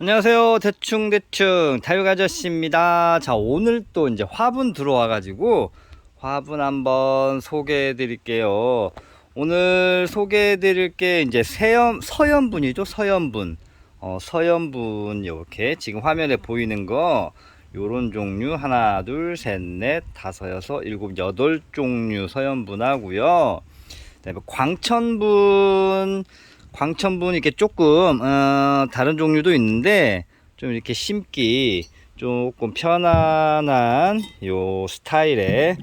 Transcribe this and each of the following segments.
안녕하세요. 대충대충 다육 아저씨입니다. 자, 오늘 또 이제 화분 들어와가지고 화분 한번 소개해 드릴게요. 오늘 소개해 드릴 게 이제 세연, 서연분이죠. 서연분. 어, 서연분 이렇게 지금 화면에 보이는 거 요런 종류 하나, 둘, 셋, 넷, 다섯, 여섯, 일곱, 여덟 종류 서연분 하고요. 그다음에 광천분 광천분 이렇게 조금 어, 다른 종류도 있는데 좀 이렇게 심기 조금 편안한 요 스타일의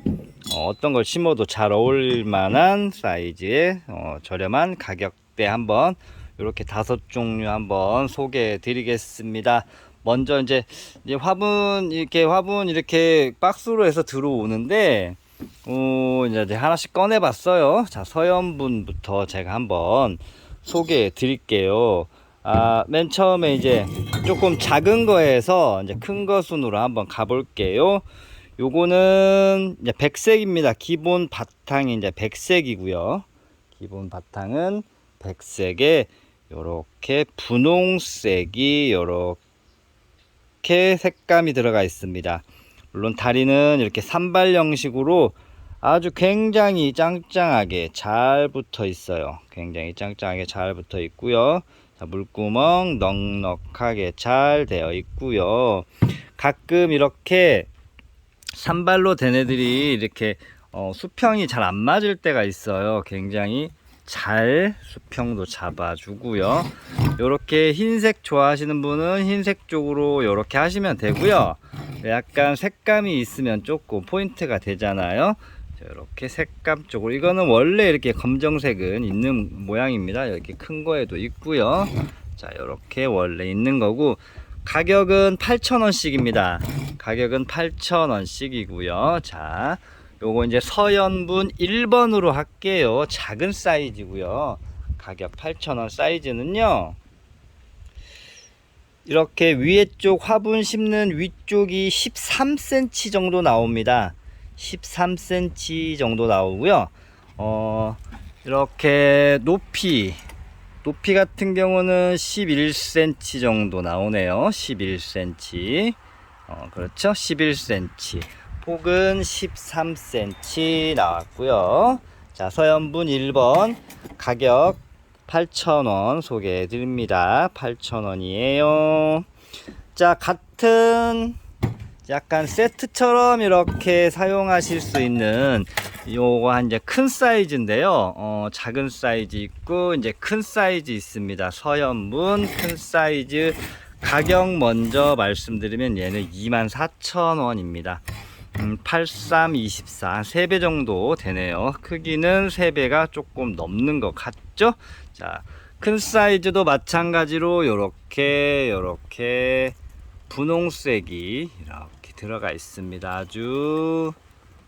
어, 어떤 걸 심어도 잘 어울릴 만한 사이즈의 어, 저렴한 가격대 한번 이렇게 다섯 종류 한번 소개해 드리겠습니다. 먼저 이제, 이제 화분 이렇게 화분 이렇게 박스로 해서 들어오는데 어, 이제 하나씩 꺼내 봤어요. 자, 서연분부터 제가 한번 소개해 드릴게요. 아, 맨 처음에 이제 조금 작은 거에서 이제 큰 거 순으로 한번 가볼게요. 요거는 이제 백색입니다. 기본 바탕이 이제 백색이고요. 기본 바탕은 백색에 요렇게 분홍색이 요렇게 색감이 들어가 있습니다. 물론 다리는 이렇게 산발 형식으로 아주 굉장히 짱짱하게 잘 붙어 있어요. 굉장히 짱짱하게 잘 붙어 있고요. 자, 물구멍 넉넉하게 잘 되어 있고요. 가끔 이렇게 산발로 된 애들이 이렇게 어, 수평이 잘 안 맞을 때가 있어요. 굉장히 잘 수평도 잡아주고요. 이렇게 흰색 좋아하시는 분은 흰색 쪽으로 이렇게 하시면 되고요. 약간 색감이 있으면 조금 포인트가 되잖아요. 이렇게 색감 쪽으로 이거는 원래 이렇게 검정색은 있는 모양입니다. 이렇게 큰 거에도 있고요. 자, 이렇게 원래 있는 거고 가격은 8,000원씩입니다. 가격은 8,000원씩이고요. 자, 요거 이제 서연분 1번으로 할게요. 작은 사이즈고요. 가격 8,000원 사이즈는요. 이렇게 위에 쪽 화분 심는 위쪽이 13cm 정도 나옵니다. 13cm 정도 나오고요. 어, 이렇게 높이 높이 같은 경우는 11cm 정도 나오네요. 11cm. 어, 그렇죠. 11cm. 폭은 13cm 나왔고요. 자, 서연분 1번 가격 8,000원 소개해 드립니다. 8,000원이에요. 자, 같은 약간 세트처럼 이렇게 사용하실 수 있는 요거 한 이제 큰 사이즈인데요. 어, 작은 사이즈 있고 이제 큰 사이즈 있습니다. 서연분 큰 사이즈 가격 먼저 말씀드리면 얘는 24,000원입니다. 음, 8324 3배 정도 되네요. 크기는 3배가 조금 넘는 것 같죠? 자, 큰 사이즈도 마찬가지로 요렇게 요렇게 분홍색이 이렇게 들어가 있습니다. 아주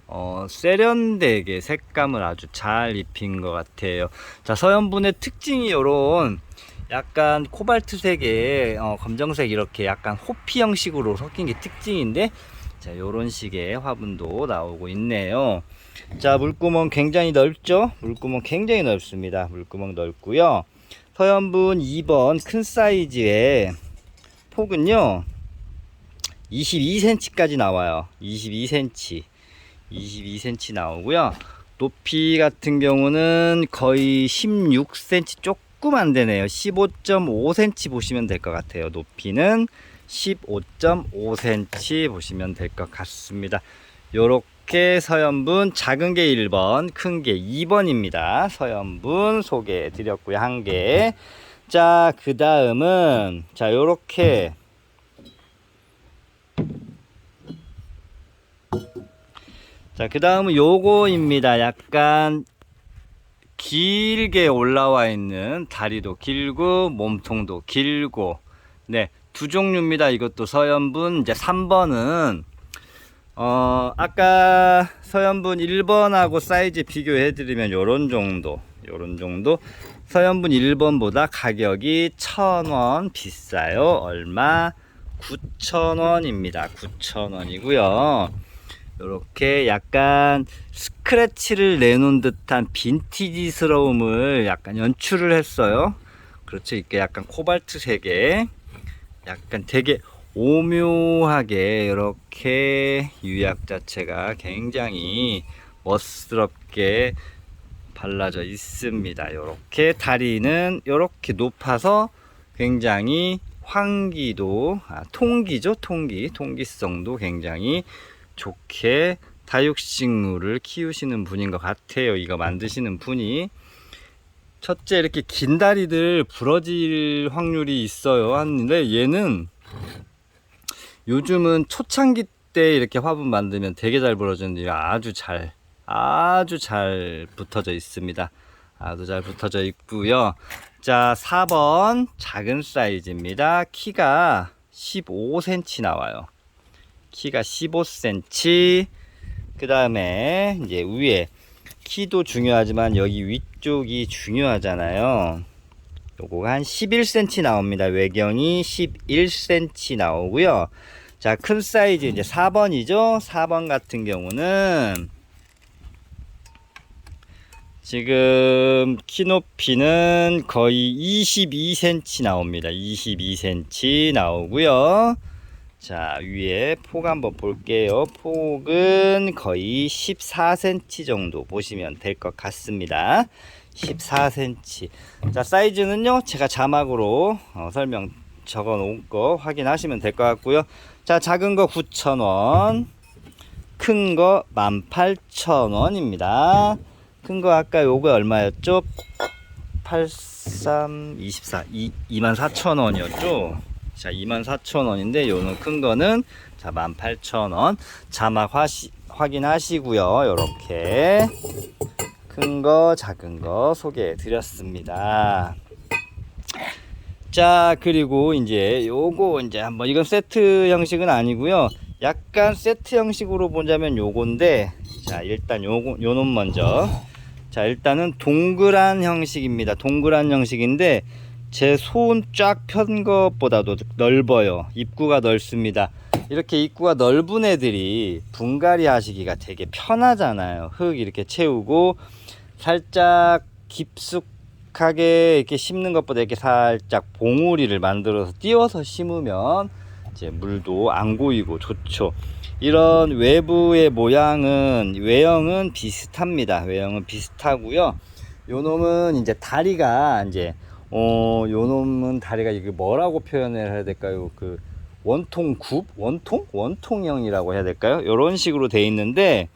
어, 세련되게 색감을 아주 잘 입힌 것 같아요. 자, 서연분의 특징이 요런 약간 코발트색에 어, 검정색 이렇게 약간 호피 형식으로 섞인 게 특징인데 자, 요런 식의 화분도 나오고 있네요. 자, 물구멍 굉장히 넓죠? 물구멍 굉장히 넓습니다. 물구멍 넓고요. 서연분 2번 큰 사이즈의 폭은요. 22cm까지 나와요. 22cm. 22cm 나오고요. 높이 같은 경우는 거의 16cm 조금 안 되네요. 15.5cm 보시면 될 것 같아요. 높이는 15.5cm 보시면 될 것 같습니다. 요렇게 서연분 작은 게 1번, 큰 게 2번입니다. 서연분 소개해 드렸고요. 한 개. 자, 그 다음은 자, 요렇게 자, 그 다음은 요거입니다. 약간 길게 올라와 있는 다리도 길고 몸통도 길고 네, 두 종류입니다. 이것도 서연분 이제 3번은 어, 아까 서연분 1번하고 사이즈 비교해 드리면 요런 정도. 요런 정도. 서연분 1번보다 가격이 1,000원 비싸요. 얼마? 9,000원입니다. 9,000원이고요. 이렇게 약간 스크래치를 내놓은 듯한 빈티지스러움을 약간 연출을 했어요. 그렇죠. 이게 약간 코발트색에 약간 되게 오묘하게 이렇게 유약 자체가 굉장히 멋스럽게 발라져 있습니다. 이렇게 다리는 이렇게 높아서 굉장히 환기도 아, 통기죠 통기 통기성도 굉장히 좋게 다육식물을 키우시는 분인 것 같아요. 이거 만드시는 분이 첫째 이렇게 긴 다리들 부러질 확률이 있어요. 하는데 얘는 요즘은 초창기 때 이렇게 화분 만들면 되게 잘 부러지는데 아주 잘 아주 잘 붙어져 있습니다. 아주 잘 붙어져 있고요. 자, 4번 작은 사이즈입니다. 키가 15cm 나와요. 키가 15cm. 그 다음에 이제 위에 키도 중요하지만 여기 위쪽이 중요하잖아요. 요거가 한 11cm 나옵니다. 외경이 11cm 나오고요. 자, 큰 사이즈 이제 4번이죠. 4번 같은 경우는 지금 키 높이는 거의 22cm 나옵니다. 22cm 나오고요. 자, 위에 폭 한번 볼게요. 폭은 거의 14cm 정도 보시면 될 것 같습니다. 14cm. 자, 사이즈는요, 제가 자막으로 어, 설명 적어 놓은 거 확인하시면 될 것 같고요. 자, 작은 거 9,000원, 큰 거 18,000원입니다. 큰 거 아까 요거 얼마였죠? 83, 24, 2, 24,000원이었죠? 자, 24,000원인데 요는 큰 거는 자, 18,000원. 자막 화시, 확인하시고요. 요렇게 큰 거, 작은 거 소개해 드렸습니다. 자, 그리고 이제 요거 이제 한번 이건 세트 형식은 아니고요. 약간 세트 형식으로 보자면 요건데 자, 일단 요거 요놈 먼저 자, 일단은 동그란 형식입니다. 동그란 형식인데 제 손 쫙 편 것보다도 넓어요. 입구가 넓습니다. 이렇게 입구가 넓은 애들이 분갈이 하시기가 되게 편하잖아요. 흙 이렇게 채우고 살짝 깊숙하게 이렇게 심는 것보다 이렇게 살짝 봉우리를 만들어서 띄워서 심으면 이제 물도 안 고이고 좋죠. 이런 외부의 모양은 외형은 비슷합니다. 외형은 비슷하고요. 요 놈은 이제 다리가 이제 어, 요 놈은 다리가 이게 뭐라고 표현을 해야 될까요? 그 원통 굽? 원통? 원통형이라고 해야 될까요? 요런 식으로 돼 있는데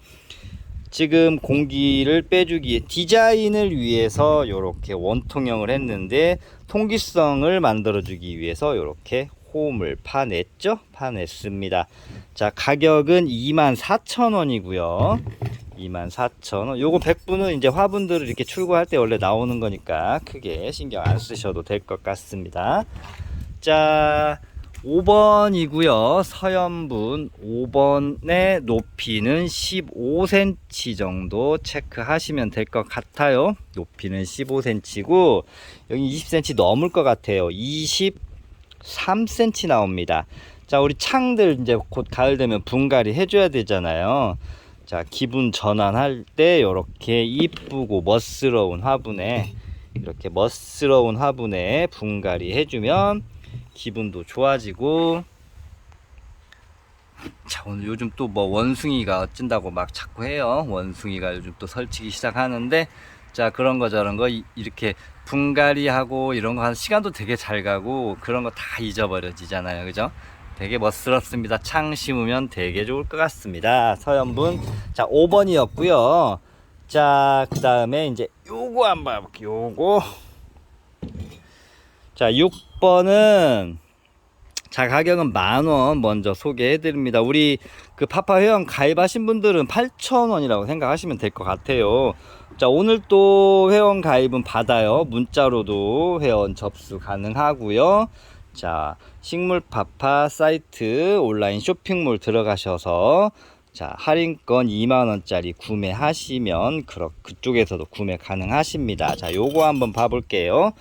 지금 공기를 빼주기 디자인을 위해서 이렇게 원통형을 했는데 통기성을 만들어주기 위해서 이렇게 홈을 파냈죠? 파냈습니다. 자 가격은 24,000원이고요. 24,000원. 요거 100분은 이제 화분들을 이렇게 출고할 때 원래 나오는 거니까 크게 신경 안 쓰셔도 될 것 같습니다. 자 5번이고요. 서연분 5번의 높이는 15cm 정도 체크하시면 될 것 같아요. 높이는 15cm고 여기 20cm 넘을 것 같아요. 23cm 나옵니다. 자, 우리 창들 이제 곧 가을 되면 분갈이 해줘야 되잖아요. 자, 기분 전환할 때 이렇게 이쁘고 멋스러운 화분에 이렇게 멋스러운 화분에 분갈이 해주면 기분도 좋아지고. 자 오늘 요즘 또 뭐 원숭이가 어쩐다고 막 자꾸 해요. 원숭이가 요즘 또 설치기 시작하는데. 자 그런 거 저런 거 이- 이렇게 분갈이하고 이런 거 하는 시간도 되게 잘 가고 그런 거 다 잊어버려지잖아요. 그죠 되게 멋스럽습니다. 창 심으면 되게 좋을 것 같습니다. 서연분. 자 5번이었고요. 자 그 다음에 이제 요거 한번 볼게요. 요거. 자 6번은 자 가격은 만원 먼저 소개해 드립니다. 우리 그 파파 회원 가입하신 분들은 8,000원이라고 생각하시면 될 것 같아요. 자 오늘 또 회원 가입은 받아요. 문자로도 회원 접수 가능하고요 자 식물 파파 사이트 온라인 쇼핑몰 들어가셔서 자 할인권 2만원짜리 구매하시면 그렇 그쪽에서도 구매 가능하십니다 자 요거 한번 봐볼게요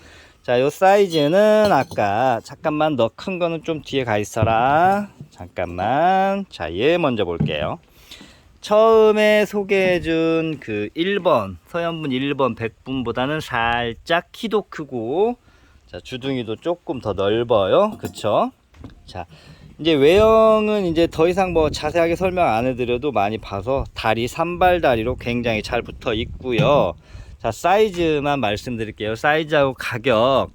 자, 요 사이즈는 아까 잠깐만 너 큰 거는 좀 뒤에 가 있어라. 잠깐만. 자, 얘 먼저 볼게요. 처음에 소개해준 그 1번, 서현분 1번 100분보다는 살짝 키도 크고, 자, 주둥이도 조금 더 넓어요. 그쵸? 자, 이제 외형은 이제 더 이상 뭐 자세하게 설명 안 해드려도 많이 봐서 다리 산발 다리로 굉장히 잘 붙어 있고요. 자, 사이즈만 말씀드릴게요. 사이즈하고 가격.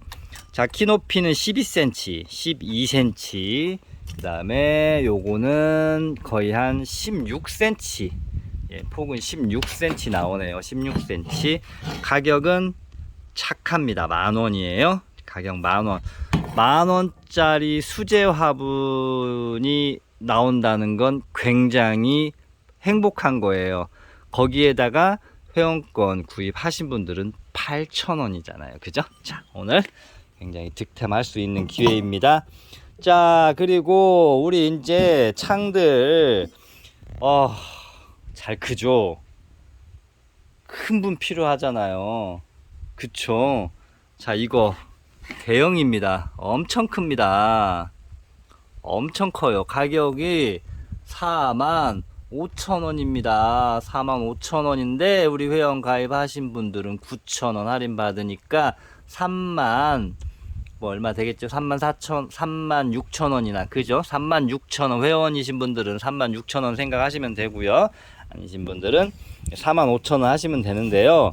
자, 키 높이는 12cm, 12cm. 그 다음에 요거는 거의 한 16cm. 예, 폭은 16cm 나오네요. 16cm. 가격은 착합니다. 만 원이에요. 가격 만 원. 만 원짜리 수제 화분이 나온다는 건 굉장히 행복한 거예요. 거기에다가 회원권 구입하신 분들은 8,000원이잖아요. 그죠? 자, 오늘 굉장히 득템할 수 있는 기회입니다. 자, 그리고 우리 이제 창들 어, 잘 크죠? 큰 분 필요하잖아요. 그쵸? 자, 이거 대형입니다. 엄청 큽니다. 엄청 커요. 가격이 4만 5천 원입니다. 4만 5천 원인데 우리 회원 가입하신 분들은 9천 원 할인 받으니까 3만 뭐 얼마 되겠죠? 3만 4천 3만 6천 원이나 그죠? 3만 6천 원 회원이신 분들은 3만 6천 원 생각하시면 되고요. 아니신 분들은 4만 5천 원 하시면 되는데요.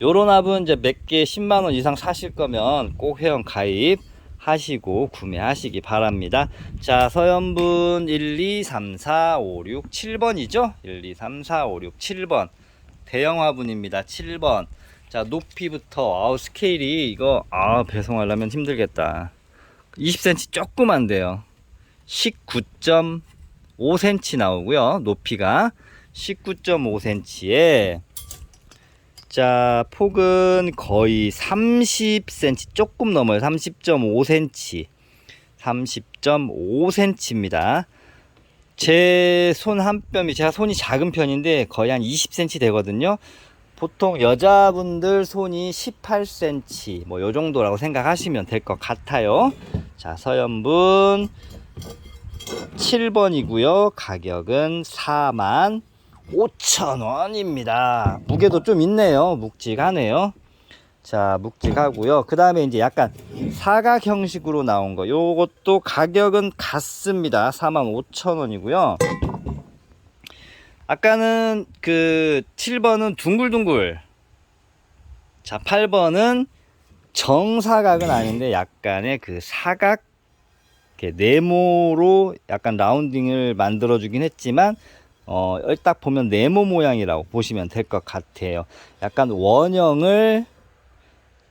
요런 합은 이제 몇 개 10만 원 이상 사실 거면 꼭 회원 가입 하시고 구매하시기 바랍니다. 자, 서연분 1, 2, 3, 4, 5, 6, 7번이죠? 1, 2, 3, 4, 5, 6, 7번. 대형 화분입니다. 7번. 자, 높이부터 아우 스케일이 이거 아, 배송하려면 힘들겠다. 20cm 조그만데요. 19.5cm 나오고요. 높이가 19.5cm에 자, 폭은 거의 30cm 조금 넘어요. 30.5cm. 30.5cm입니다. 제 손 한 뼘이 제가 손이 작은 편인데 거의 한 20cm 되거든요. 보통 여자분들 손이 18cm 뭐 요 정도라고 생각하시면 될 것 같아요. 자, 서연분 7번이고요. 가격은 4만 5,000원입니다. 무게도 좀 있네요. 묵직하네요. 자, 묵직하고요. 그 다음에 이제 약간 사각 형식으로 나온 거. 요것도 가격은 같습니다. 45,000원이고요. 아까는 그 7번은 둥글둥글. 자, 8번은 정사각은 아닌데 약간의 그 사각 네모로 약간 라운딩을 만들어 주긴 했지만 어, 딱 보면 네모 모양이라고 보시면 될 것 같아요. 약간 원형을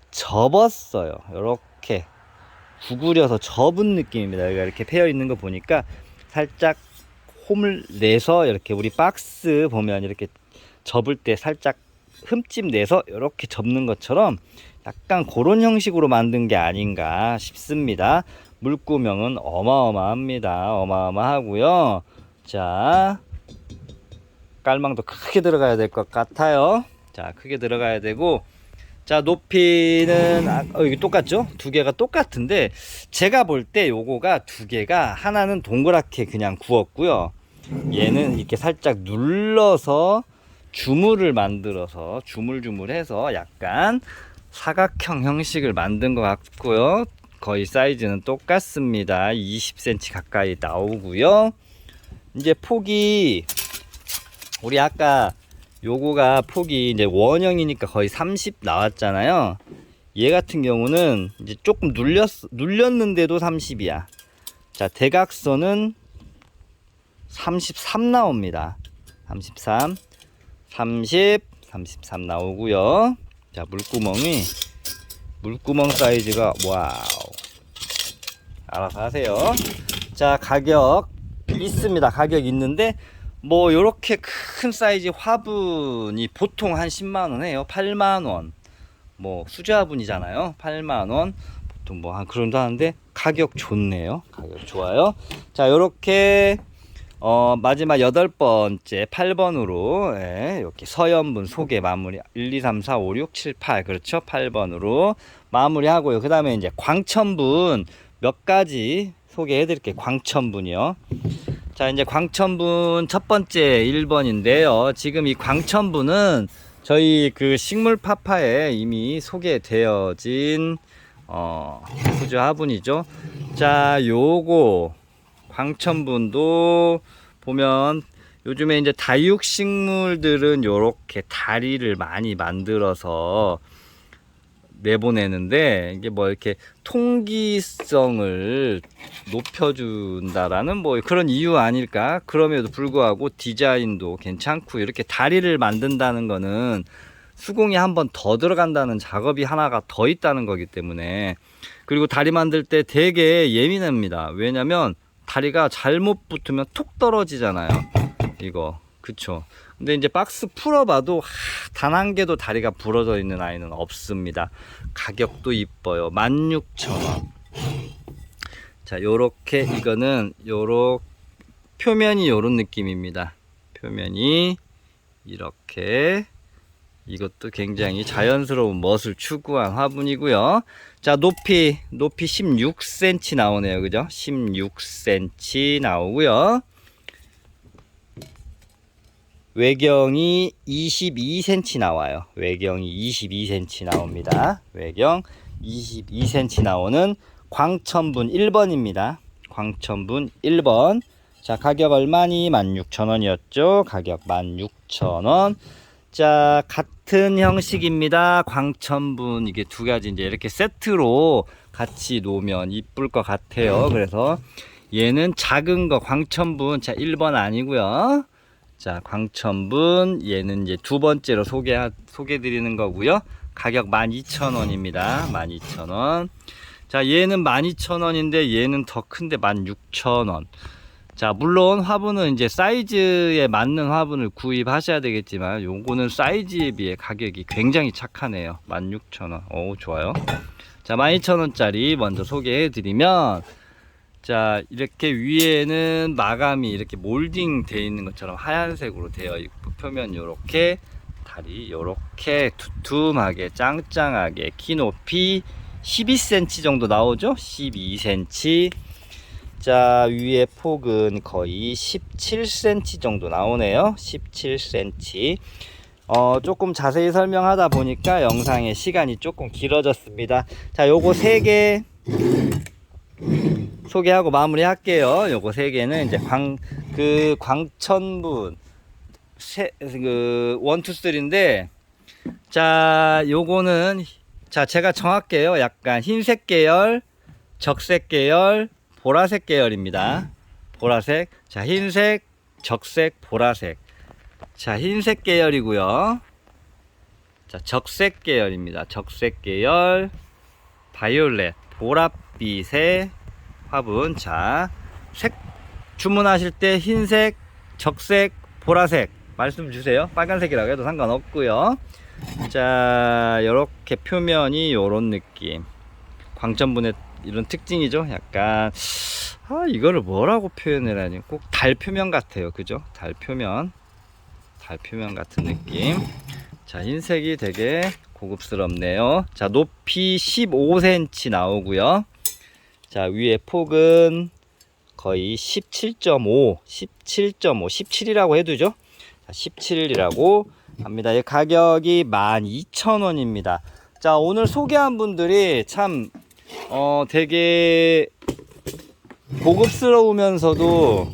접었어요. 이렇게 구부려서 접은 느낌입니다. 여기가 이렇게 패여 있는 거 보니까 살짝 홈을 내서 이렇게 우리 박스 보면 이렇게 접을 때 살짝 흠집 내서 이렇게 접는 것처럼 약간 그런 형식으로 만든 게 아닌가 싶습니다. 물구명은 어마어마합니다. 어마어마하고요. 자, 깔망도 크게 들어가야 될 것 같아요. 자, 크게 들어가야 되고, 자, 높이는, 아, 어, 여기 똑같죠? 두 개가 똑같은데, 제가 볼 때 요거가 두 개가, 하나는 동그랗게 그냥 구웠고요. 얘는 이렇게 살짝 눌러서 주물을 만들어서, 주물주물해서 약간 사각형 형식을 만든 것 같고요. 거의 사이즈는 똑같습니다. 20cm 가까이 나오고요. 이제 폭이 우리 아까 요거가 폭이 이제 원형이니까 거의 30 나왔잖아요. 얘 같은 경우는 이제 조금 눌렸 눌렸는데도 30이야. 자, 대각선은 33 나옵니다. 33, 30, 33 나오고요. 자, 물구멍이 물구멍 사이즈가 와우. 알아서 하세요. 자, 가격 있습니다. 가격 있는데 뭐 요렇게 큰 사이즈 화분이 보통 한 10만 원 해요. 8만 원. 뭐 수제 화분이잖아요. 8만 원. 보통 뭐 한 그런 도 하는데 가격 좋네요. 가격 좋아요. 자, 요렇게 어, 마지막 여덟 번째 8번으로 예, 이렇게 서연분 소개 마무리 1, 2, 3, 4, 5, 6, 7, 8 그렇죠 8번으로 마무리하고요 그 다음에 이제 광천분 몇 가지 소개해 드릴게요. 광천분이요. 자 이제 광천분 첫 번째 1번인데요. 지금 이 광천분은 저희 그 식물 파파에 이미 소개되어진 어, 푸즈 화분이죠. 자, 요거 광천분도 보면 요즘에 이제 다육 식물들은 요렇게 다리를 많이 만들어서 내보내는데 이게 뭐 이렇게 통기성을 높여준다라는 뭐 그런 이유 아닐까? 그럼에도 불구하고 디자인도 괜찮고 이렇게 다리를 만든다는 거는 수공이 한 번 더 들어간다는 작업이 하나가 더 있다는 거기 때문에 그리고 다리 만들 때 되게 예민합니다. 왜냐면 다리가 잘못 붙으면 톡 떨어지잖아요. 이거 그쵸? 근데 이제 박스 풀어봐도 단 한 개도 다리가 부러져 있는 아이는 없습니다. 가격도 이뻐요. 16,000원. 자, 요렇게 이거는 요렇 표면이 요런 느낌입니다. 표면이 이렇게 이것도 굉장히 자연스러운 멋을 추구한 화분이고요. 자, 높이 높이 16cm 나오네요. 그죠? 16cm 나오고요. 외경이 22cm 나와요. 외경이 22cm 나옵니다. 외경 22cm 나오는 광천분 1번입니다. 광천분 1번. 자, 가격 얼마니? 16,000원이었죠. 가격 16,000원. 자, 같은 형식입니다. 광천분 이게 두 가지 이제 이렇게 세트로 같이 놓으면 이쁠 것 같아요. 그래서 얘는 작은 거 광천분 자 1번 아니고요. 자, 광천분 얘는 이제 두 번째로 소개 소개 드리는 거고요. 가격 12,000원입니다. 12,000원. 자, 얘는 12,000원인데 얘는 더 큰데 16,000원. 자, 물론 화분은 이제 사이즈에 맞는 화분을 구입하셔야 되겠지만 요거는 사이즈에 비해 가격이 굉장히 착하네요. 16,000원. 오, 좋아요. 자, 12,000원짜리 먼저 소개해 드리면 자, 이렇게 위에는 마감이 이렇게 몰딩 되어 있는 것처럼 하얀색으로 되어 있고 표면 요렇게 다리 요렇게 두툼하게 짱짱하게 키 높이 12cm 정도 나오죠? 12cm. 자, 위에 폭은 거의 17cm 정도 나오네요. 17cm. 어, 조금 자세히 설명하다 보니까 영상의 시간이 조금 길어졌습니다. 자, 요거 세개 소개하고 마무리 할게요. 요거 세 개는 이제 광, 그 광천분 세, 그, 원, 투, 쓰리인데, 자, 요거는, 자, 제가 정할게요. 약간 흰색 계열, 적색 계열, 보라색 계열입니다. 보라색. 자, 흰색, 적색, 보라색. 자, 흰색 계열이고요. 자, 적색 계열입니다. 적색 계열, 바이올렛, 보랏빛의 화분. 자, 색 주문하실 때 흰색, 적색, 보라색 말씀 주세요. 빨간색이라고 해도 상관없고요. 자, 이렇게 표면이 요런 느낌. 광점분의 이런 특징이죠. 약간 아, 이거를 뭐라고 표현을 하니 꼭 달 표면 같아요. 그죠? 달 표면. 달 표면 같은 느낌. 자, 흰색이 되게 고급스럽네요. 자, 높이 15cm 나오고요. 자, 위에 폭은 거의 17.5, 17.5, 17이라고 해두죠. 자, 17이라고 합니다. 이 가격이 12,000원입니다. 자, 오늘 소개한 분들이 참, 어, 되게 고급스러우면서도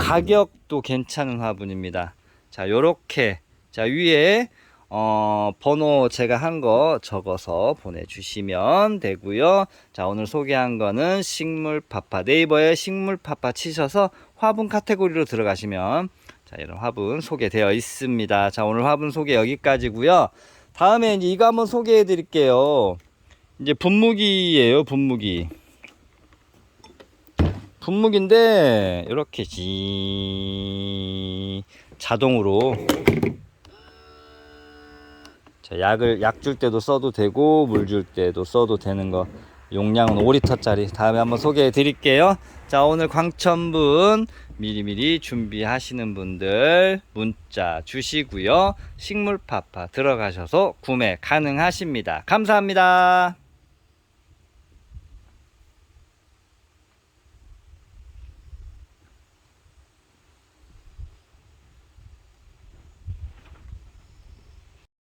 가격도 괜찮은 화분입니다. 자, 요렇게. 자, 위에 어, 번호 제가 한 거 적어서 보내주시면 되고요. 자, 오늘 소개한 거는 식물 파파 네이버에 식물 파파 치셔서 화분 카테고리로 들어가시면 자, 이런 화분 소개되어 있습니다. 자, 오늘 화분 소개 여기까지고요. 다음에 이제 이거 한번 소개해 드릴게요. 이제 분무기예요, 분무기. 분무기인데 이렇게 지 자동으로 자, 약을 약 줄 때도 써도 되고 물 줄 때도 써도 되는 거. 용량은 5리터짜리. 다음에 한번 소개해 드릴게요. 자 오늘 광천분 미리미리 준비하시는 분들 문자 주시고요. 식물파파 들어가셔서 구매 가능하십니다. 감사합니다